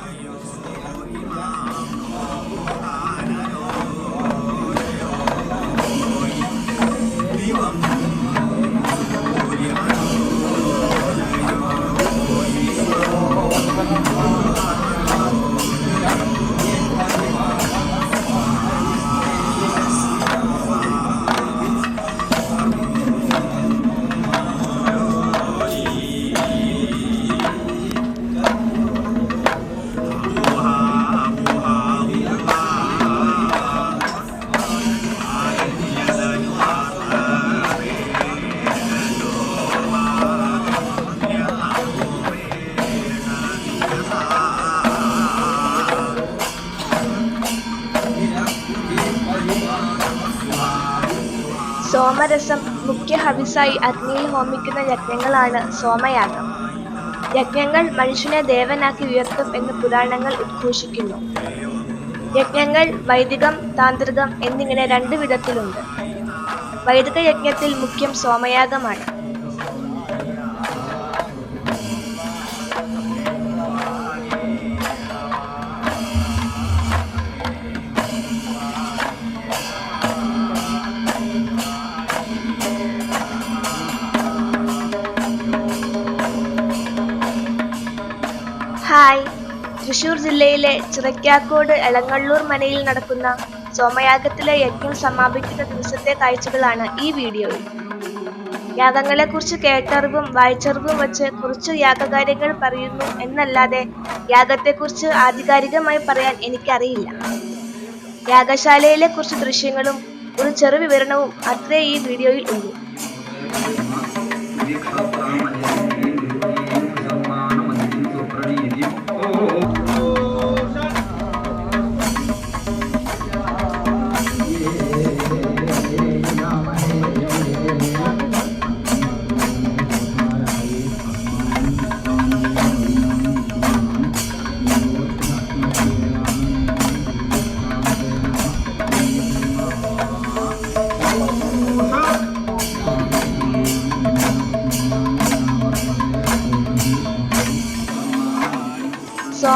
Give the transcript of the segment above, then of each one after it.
സോമരസം മുഖ്യ ഹവിസായി അഗ്നിയിൽ ഹോമിക്കുന്ന യജ്ഞങ്ങളാണ് സോമയാഗം. യജ്ഞങ്ങൾ മനുഷ്യനെ ദേവനാക്കി ഉയർത്തും എന്ന് പുരാണങ്ങൾ ഉദ്ഘോഷിക്കുന്നു. യജ്ഞങ്ങൾ വൈദികം താന്ത്രികം എന്നിങ്ങനെ രണ്ടു വിധത്തിലുണ്ട്. വൈദിക യജ്ഞത്തിൽ മുഖ്യം സോമയാഗമാണ്. തൃശൂർ ജില്ലയിലെ ചിറക്കാക്കോട് എളങ്ങള്ളൂർ മനയിൽ നടക്കുന്ന സോമയാഗത്തിലെ യജ്ഞം സമാപിക്കുന്ന ദിവസത്തെ കാഴ്ചകളാണ് ഈ വീഡിയോയിൽ. യാഗങ്ങളെക്കുറിച്ച് കേട്ടറിവും വായിച്ചറിവും വച്ച് കുറച്ച് യാഗകാര്യങ്ങൾ പറയുന്നു എന്നല്ലാതെ യാഗത്തെക്കുറിച്ച് ആധികാരികമായി പറയാൻ എനിക്കറിയില്ല. യാഗശാലയിലെ കുറച്ച് ദൃശ്യങ്ങളും ഒരു ചെറു വിവരണവും അത്രേ ഈ വീഡിയോയിൽ ഉള്ളൂ.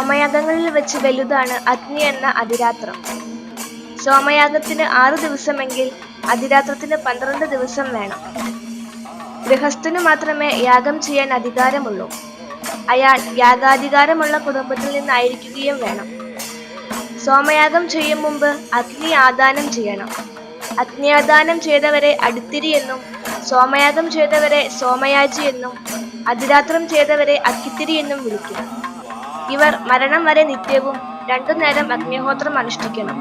സോമയാഗങ്ങളിൽ വെച്ച് വലുതാണ് അഗ്നി എന്ന അതിരാത്രം. സോമയാഗത്തിന് ആറു ദിവസമെങ്കിൽ അതിരാത്രത്തിന് പന്ത്രണ്ട് ദിവസം വേണം. ഗൃഹസ്ഥന് മാത്രമേ യാഗം ചെയ്യാൻ അധികാരമുള്ളൂ. അയാൾ യാഗാധികാരമുള്ള കുടുംബത്തിൽ നിന്നായിരിക്കുകയും വേണം. സോമയാഗം ചെയ്യും മുമ്പ് അഗ്നി ആദാനം ചെയ്യണം. അഗ്നിയാദാനം ചെയ്തവരെ അടുത്തിരി എന്നും സോമയാഗം ചെയ്തവരെ സോമയാജി എന്നും അതിരാത്രം ചെയ്തവരെ അക്കിത്തിരി എന്നും വിളിക്കും. ഇവർ മരണം വരെ നിത്യവും രണ്ടു നേരം അഗ്നിഹോത്രം അനുഷ്ഠിക്കണം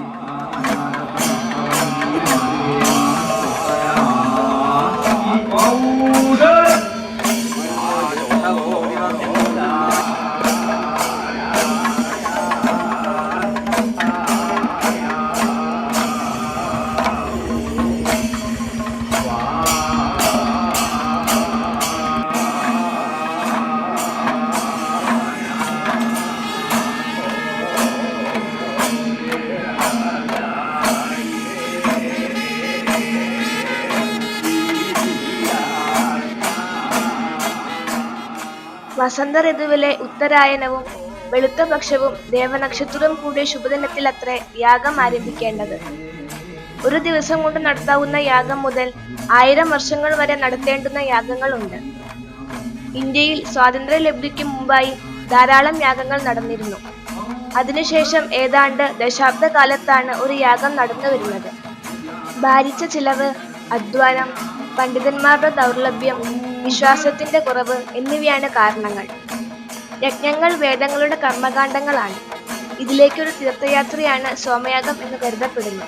വസന്ത ഋതുവിലെ ഉത്തരായനവും വെളുത്ത പക്ഷവും ദേവനക്ഷത്രവും കൂടിയ ശുഭദിനത്തിൽ അത്ര യാഗം ആരംഭിക്കേണ്ടത്. ഒരു ദിവസം കൊണ്ട് നടത്താവുന്ന യാഗം മുതൽ ആയിരം വർഷങ്ങൾ വരെ നടത്തേണ്ടുന്ന യാഗങ്ങളുണ്ട്. ഇന്ത്യയിൽ സ്വാതന്ത്ര്യ ലബ്ധിക്കും മുമ്പായി ധാരാളം യാഗങ്ങൾ നടന്നിരുന്നു. അതിനുശേഷം ഏതാണ്ട് ദശാബ്ദ കാലത്താണ് ഒരു യാഗം നടന്നു വരുന്നത്. ഭാരിച്ച ചിലവ് അധ്വാനം പണ്ഡിതന്മാരുടെ ദൗർലഭ്യം വിശ്വാസത്തിന്റെ കുറവ് എന്നിവയാണ് കാരണങ്ങൾ. യജ്ഞങ്ങൾ വേദങ്ങളുടെ കർമ്മകാണ്ഡങ്ങളാണ്. ഇതിലേക്കൊരു തീർത്ഥയാത്രയാണ് സോമയാഗം എന്ന് കരുതപ്പെടുന്നു.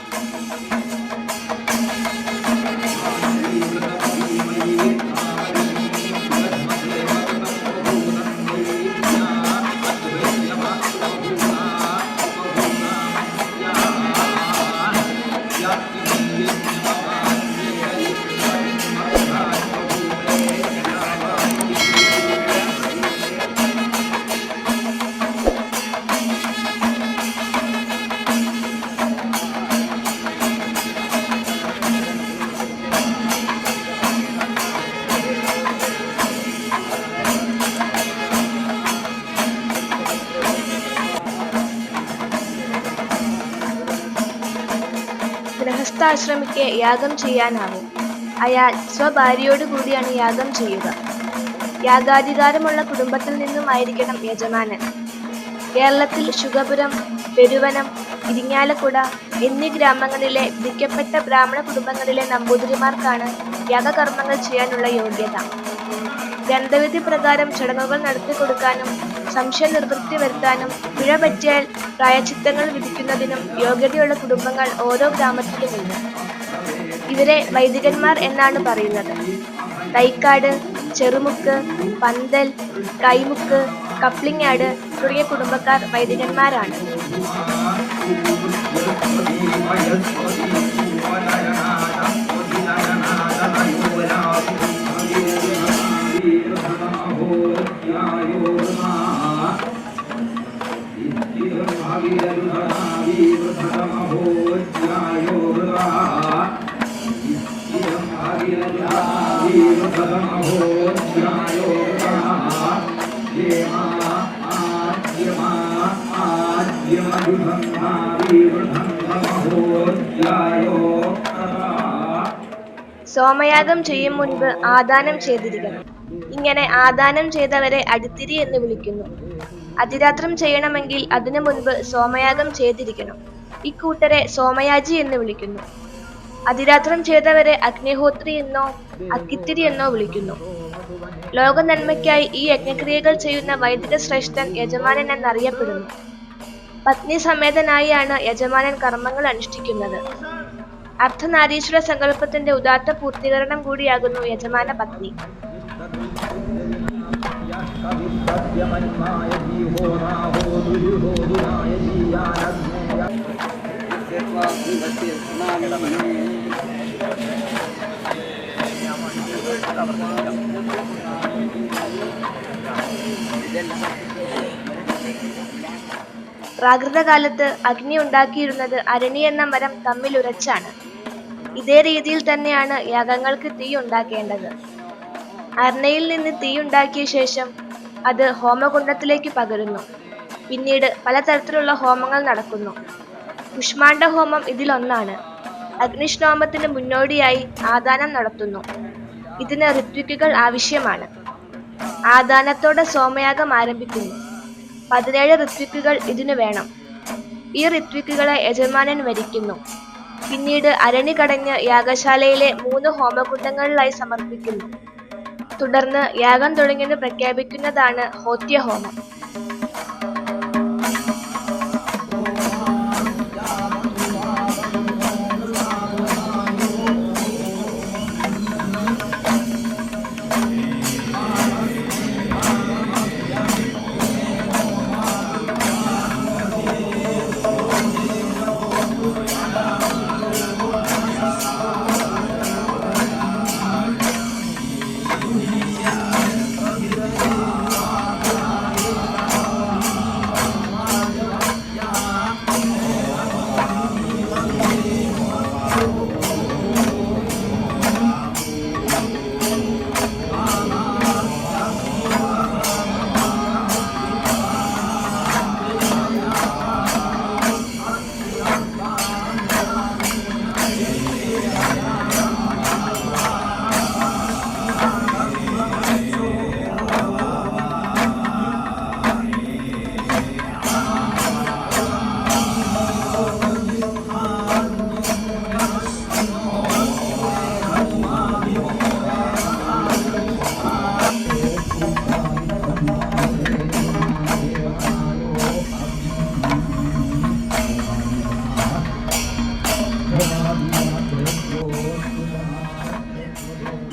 ഗൃഹസ്ഥാശ്രമിക്ക് യാഗം ചെയ്യാനാവും. അയാൾ സ്വഭാര്യയോട് കൂടിയാണ് യാഗം ചെയ്യുക. യാഗാധികാരമുള്ള കുടുംബത്തിൽ നിന്നുമായിരിക്കണം യജമാനൻ. കേരളത്തിൽ ശുഗപുരം പെരുവനം ഇരിങ്ങാലക്കുട എന്നീ ഗ്രാമങ്ങളിലെ മിക്കപ്പെട്ട ബ്രാഹ്മണ കുടുംബങ്ങളിലെ നമ്പൂതിരിമാർക്കാണ് യാഗകർമ്മങ്ങൾ ചെയ്യാനുള്ള യോഗ്യത. ഗ്രന്ഥവിധി പ്രകാരം ചടങ്ങുകൾ നടത്തിക്കൊടുക്കാനും സംശയ നിവൃത്തി വരുത്താനും പിഴ പറ്റിയാൽ പ്രായച്ചിത്തങ്ങൾ വിധിക്കുന്നതിനും യോഗ്യതയുള്ള കുടുംബങ്ങൾ ഓരോ ഗ്രാമത്തിലുമുണ്ട്. ഇവരെ വൈദികന്മാർ എന്നാണ് പറയുന്നത്. തൈക്കാട് ചെറുമുക്ക് പന്തൽ കൈമുക്ക് കപ്ലിങ്ങാട് തുടങ്ങിയ കുടുംബക്കാർ വൈദികന്മാരാണ്. സോമയാഗം ചെയ്യും മുൻപ് ആദാനം ചെയ്തിരിക്കണം ഇങ്ങനെ ആദാനം ചെയ്തവരെ അടിത്തിരി എന്ന് വിളിക്കുന്നു അതിരാത്രം ചെയ്യണമെങ്കിൽ അതിനു മുൻപ് സോമയാഗം ചെയ്തിരിക്കണം ഇക്കൂട്ടരെ സോമയാജി എന്ന് വിളിക്കുന്നു അതിരാത്രം ചെയ്തവരെ അഗ്നിഹോത്രി എന്നോ അക്കിത്തിരി എന്നോ വിളിക്കുന്നു ലോക നന്മയ്ക്കായി ഈ യജ്ഞക്രിയകൾ ചെയ്യുന്ന വൈദിക ശ്രേഷ്ഠൻ യജമാനൻ എന്നറിയപ്പെടുന്നു. പത്നി സമേതനായാണ് യജമാനൻ കർമ്മങ്ങൾ അനുഷ്ഠിക്കുന്നത്. അർദ്ധനാരീശ്വര സങ്കല്പത്തിന്റെ ഉദാത്ത പൂർത്തീകരണം കൂടിയാകുന്നു യജമാന പത്നി. പ്രാകൃതകാലത്ത് അഗ്നി ഉണ്ടാക്കിയിരുന്നത് അരണി എന്ന മരം തമ്മിൽ ഉരച്ചാണ്. ഇതേ രീതിയിൽ തന്നെയാണ് യാഗങ്ങൾക്ക് തീ ഉണ്ടാക്കേണ്ടത്. അരണയിൽ നിന്ന് തീ ഉണ്ടാക്കിയ ശേഷം അത് ഹോമകുണ്ടത്തിലേക്ക് പകരുന്നു. പിന്നീട് പലതരത്തിലുള്ള ഹോമങ്ങൾ നടക്കുന്നു. കുഷ്മാണ്ഡ ഹോമം ഇതിലൊന്നാണ്. അഗ്നിഷ്ണോമത്തിന് മുന്നോടിയായി ആദാനം നടത്തുന്നു. ഇതിന് ഋത്വിക്കുകൾ ആവശ്യമാണ്. ആദാനത്തോടെ സോമയാഗം ആരംഭിക്കുന്നു. പതിനേഴ് ഋത്വിക്കുകൾ ഇതിനു വേണം. ഈ ഋത്വിക്കുകളെ യജമാനൻ വരിക്കുന്നു. പിന്നീട് അരണി കടഞ്ഞ് യാഗശാലയിലെ മൂന്ന് ഹോമകുണ്ടങ്ങളിലായി സമർപ്പിക്കുന്നു. തുടർന്ന് യാഗം തുടങ്ങിയെന്ന് പ്രഖ്യാപിക്കുന്നതാണ് ഹോത്യഹോമം.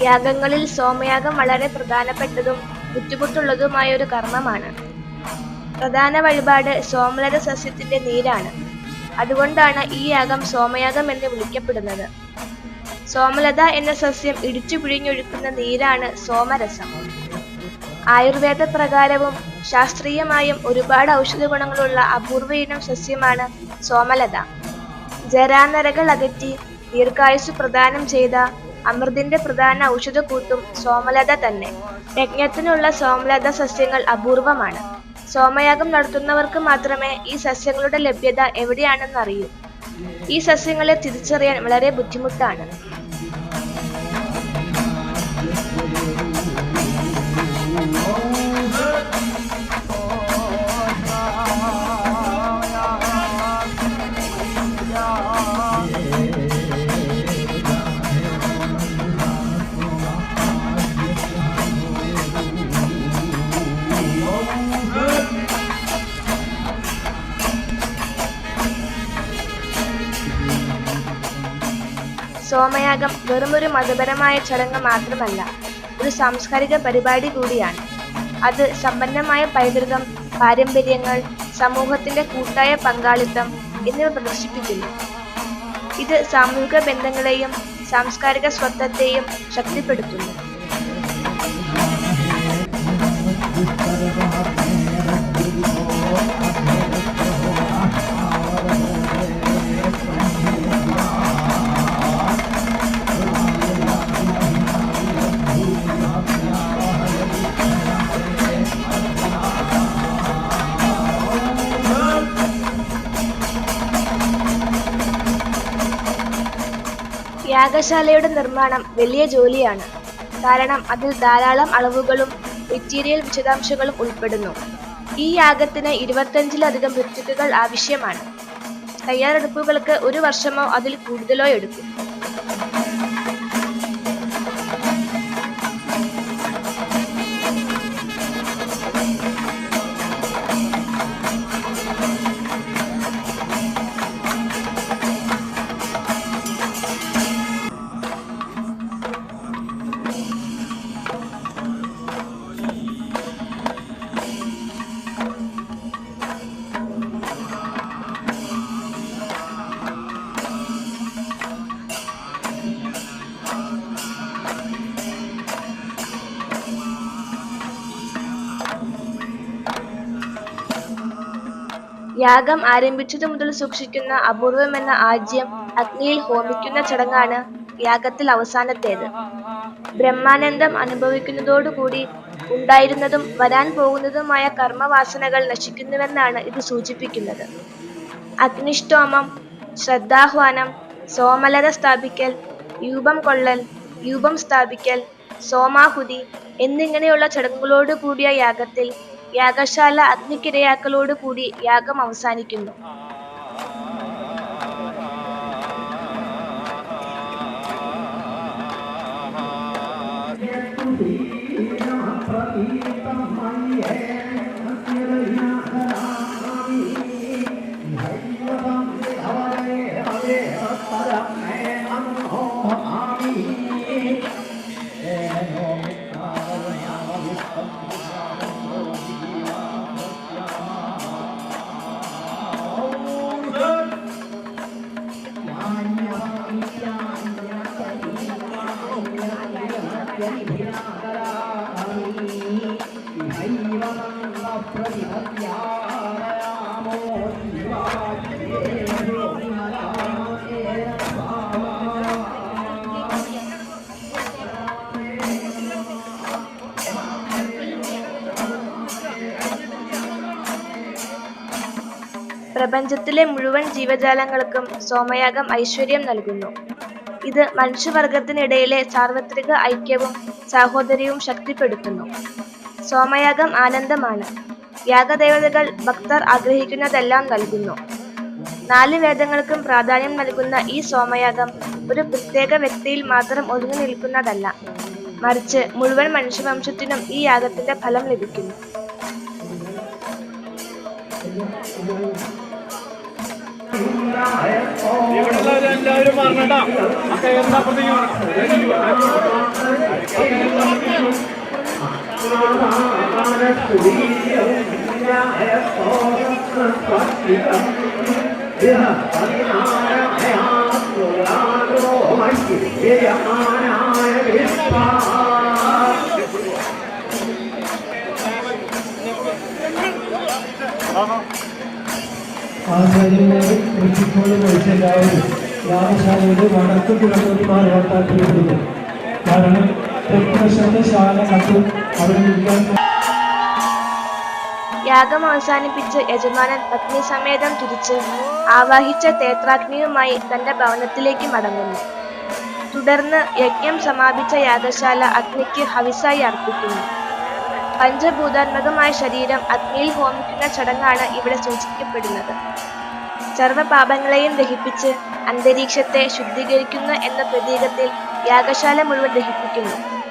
യാഗങ്ങളിൽ സോമയാഗം വളരെ പ്രധാനപ്പെട്ടതും ബുദ്ധിമുട്ടുള്ളതുമായ ഒരു കർമ്മമാണ്. പ്രധാന വഴിപാട് സോമലത സസ്യത്തിന്റെ നീരാണ്. അതുകൊണ്ടാണ് ഈ യാഗം സോമയാഗം എന്ന് വിളിക്കപ്പെടുന്നത്. സോമലത എന്ന സസ്യം ഇടിച്ചു പിഴിഞ്ഞൊഴുക്കുന്ന നീരാണ് സോമരസം. ആയുർവേദ പ്രകാരവും ശാസ്ത്രീയമായും ഒരുപാട് ഔഷധ ഗുണങ്ങളുള്ള അപൂർവ സസ്യമാണ് സോമലത. ജരാനരകൾ അകറ്റി ദീർഘായുസ് പ്രദാനം ചെയ്ത അമൃതിന്റെ പ്രധാന ഔഷധക്കൂട്ടും സോമലത തന്നെ. യജ്ഞത്തിനുള്ള സോമലത സസ്യങ്ങൾ അപൂർവമാണ്. സോമയാഗം നടത്തുന്നവർക്ക് മാത്രമേ ഈ സസ്യങ്ങളുടെ ലഭ്യത എവിടെയാണെന്ന് അറിയൂ ഈ സസ്യങ്ങളെ തിരിച്ചറിയാൻ വളരെ ബുദ്ധിമുട്ടാണ്. സോമയാഗം വെറുമൊരു മതപരമായ ചടങ്ങ് മാത്രമല്ല ഒരു സാംസ്കാരിക പരിപാടി കൂടിയാണ്. അത് സമ്പന്നമായ പൈതൃകം പാരമ്പര്യങ്ങൾ സമൂഹത്തിന്റെ കൂട്ടായ പങ്കാളിത്തം എന്നിവ പ്രദർശിപ്പിക്കുന്നു. ഇത് സാമൂഹിക ബന്ധങ്ങളെയും സാംസ്കാരിക സ്വത്വത്തെയും ശക്തിപ്പെടുത്തുന്നു. യാഗശാലയുടെ നിർമ്മാണം വലിയ ജോലിയാണ്. കാരണം അതിൽ ധാരാളം അളവുകളും മെറ്റീരിയൽ വിശദാംശങ്ങളും ഉൾപ്പെടുന്നു. ഈ യാഗത്തിന് ഇരുപത്തഞ്ചിലധികം ഋത്തുക്കുകൾ ആവശ്യമാണ്. തയ്യാറെടുപ്പുകൾക്ക് ഒരു വർഷമോ അതിൽ കൂടുതലോ എടുക്കും. യാഗം ആരംഭിച്ചതു മുതൽ സൂക്ഷിക്കുന്ന അപൂർവം എന്ന ആജ്യം അഗ്നിയിൽ ഹോമിക്കുന്ന ചടങ്ങാണ് യാഗത്തിൽ അവസാനത്തേത്. ബ്രഹ്മാനന്ദം അനുഭവിക്കുന്നതോടുകൂടി ഉണ്ടായിരുന്നതും വരാൻ പോകുന്നതുമായ കർമ്മവാസനകൾ നശിക്കുന്നുവെന്നാണ് ഇത് സൂചിപ്പിക്കുന്നത്. അഗ്നിഷ്ടോമം ശ്രദ്ധാഹ്വാനം സോമലത സ്ഥാപിക്കൽ യൂപം കൊള്ളൽ യൂപം സ്ഥാപിക്കൽ സോമാഹുതി എന്നിങ്ങനെയുള്ള ചടങ്ങുകളോട് കൂടിയ യാഗത്തിൽ യാഗശാല അഗ്നിക്കിരയാക്കലോട് കൂടി യാഗം അവസാനിക്കുന്നു. പ്രപഞ്ചത്തിലെ മുഴുവൻ ജീവജാലങ്ങൾക്കും സോമയാഗം ഐശ്വര്യം നൽകുന്നു. ഇത് മനുഷ്യവർഗത്തിനിടയിലെ സാർവത്രിക ഐക്യവും സാഹോദര്യവും ശക്തിപ്പെടുത്തുന്നു. സോമയാഗം ആനന്ദമാണ്. യാഗദേവതകൾ ഭക്തർ ആഗ്രഹിക്കുന്നതെല്ലാം നൽകുന്നു. നാല് വേദങ്ങൾക്കും പ്രാധാന്യം നൽകുന്ന ഈ സോമയാഗം ഒരു പ്രത്യേക വ്യക്തിയിൽ മാത്രം ഒതുങ്ങി നിൽക്കുന്നതല്ല മറിച്ച് മുഴുവൻ മനുഷ്യവംശത്തിനും ഈ യാഗത്തിന്റെ ഫലം ലഭിക്കുന്നു. എല്ലാവരും പറഞ്ഞിട്ടാ ഒക്കെ എന്താ പ്രതിയും ആചാര്യന്മാരും കൃഷിക്കോട് യാഗശാലയുടെ വടക്ക് കിഴക്കോട്ട് മാറുവാട്ടാക്കിയിരിക്കുന്നു കാരണം രക്തശാല കണ്ടു അവിടെ നിൽക്കാൻ യാഗം അവസാനിപ്പിച്ച് യജമാനൻ പത്നി സമേതം തിരിച്ച് ആവാഹിച്ച തേത്രാഗ്നിയുമായി തന്റെ ഭവനത്തിലേക്ക് മടങ്ങുന്നു. തുടർന്ന് യജ്ഞം സമാപിച്ച യാഗശാല അഗ്നിക്ക് ഹവിസായി അർപ്പിക്കുന്നു. പഞ്ചഭൂതാത്മകമായ ശരീരം അഗ്നിയിൽ ഹോമിക്കുന്ന ചടങ്ങാണ് ഇവിടെ സൂചിപ്പിക്കപ്പെടുന്നത്. സർവപാപങ്ങളെയും ദഹിപ്പിച്ച് അന്തരീക്ഷത്തെ ശുദ്ധീകരിക്കുന്നു എന്ന പ്രതീകത്തിൽ യാഗശാല മുഴുവൻ ദഹിപ്പിക്കുന്നു.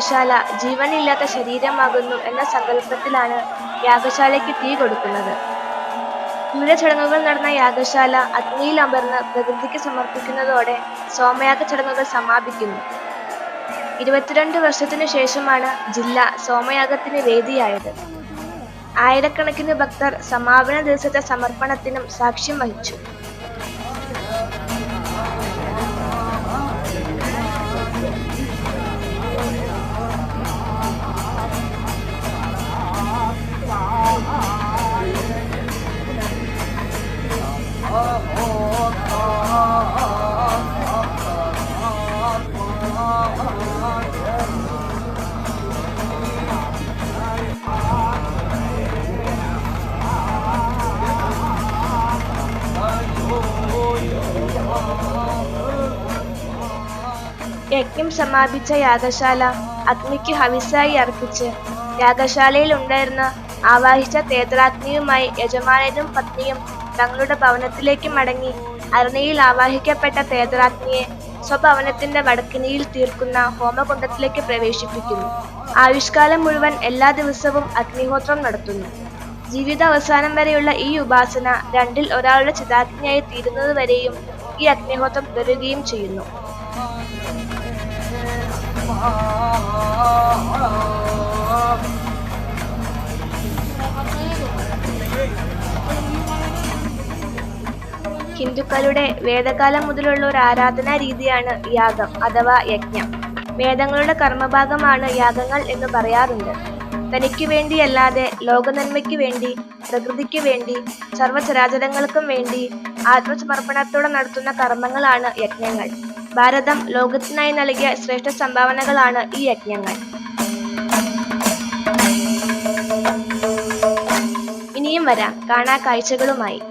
യാഗശാല ജീവനില്ലാത്ത ശരീരമാകുന്നു എന്ന സങ്കല്പത്തിലാണ് യാഗശാലയ്ക്ക് തീ കൊടുക്കുന്നത്. വിവിധ ചടങ്ങുകൾ നടന്ന യാഗശാല അഗ്നിയിൽ അമർന്ന് പ്രകൃതിക്ക് സമർപ്പിക്കുന്നതോടെ സോമയാഗ ചടങ്ങുകൾ സമാപിക്കുന്നു. ഇരുപത്തിരണ്ട് വർഷത്തിനു ശേഷമാണ് ജില്ല സോമയാഗത്തിന് വേദിയായത്. ആയിരക്കണക്കിന് ഭക്തർ സമാപന ദിവസത്തെ സമർപ്പണത്തിനും സാക്ഷ്യം വഹിച്ചു. സമാപിച്ച യാഗശാല അഗ്നിക്ക് ഹവിസായി അർപ്പിച്ച് യാഗശാലയിൽ ഉണ്ടായിരുന്ന ആവാഹിച്ച തേത്രാഗ്നിയുമായി യജമാനനും പത്നിയും തങ്ങളുടെ ഭവനത്തിലേക്ക് മടങ്ങി അരണയിൽ ആവാഹിക്കപ്പെട്ട തേത്രാഗ്നിയെ സ്വഭവനത്തിന്റെ വടക്കിനിയിൽ തീർക്കുന്ന ഹോമകുണ്ടത്തിലേക്ക് പ്രവേശിപ്പിക്കുന്നു. ആയുഷ്കാലം മുഴുവൻ എല്ലാ ദിവസവും അഗ്നിഹോത്രം നടത്തുന്നു. ജീവിത അവസാനം വരെയുള്ള ഈ ഉപാസന രണ്ടിൽ ഒരാളുടെ ചിതാഗ്നിയായി തീരുന്നതുവരെയും ഈ അഗ്നിഹോത്രം തുടരുകയും ചെയ്യുന്നു. ഹിന്ദുക്കളുടെ വേദകാലം മുതലുള്ള ഒരു ആരാധനാ രീതിയാണ് യാഗം അഥവാ യജ്ഞം. വേദങ്ങളുടെ കർമ്മഭാഗമാണ് യാഗങ്ങൾ എന്ന് പറയാറുണ്ട്. തനിക്ക് വേണ്ടിയല്ലാതെ ലോകനന്മയ്ക്ക് വേണ്ടി പ്രകൃതിക്ക് വേണ്ടി സർവചരാചരങ്ങൾക്കും വേണ്ടി ആത്മസമർപ്പണത്തോടെ നടത്തുന്ന കർമ്മങ്ങളാണ് യജ്ഞങ്ങൾ. ഭാരതം ലോകത്തിനായി നൽകിയ ശ്രേഷ്ഠ സംഭാവനകളാണ് ഈ യജ്ഞങ്ങൾ. ഇനിയും വരാം. കാണാ കാഴ്ചകളുമായി.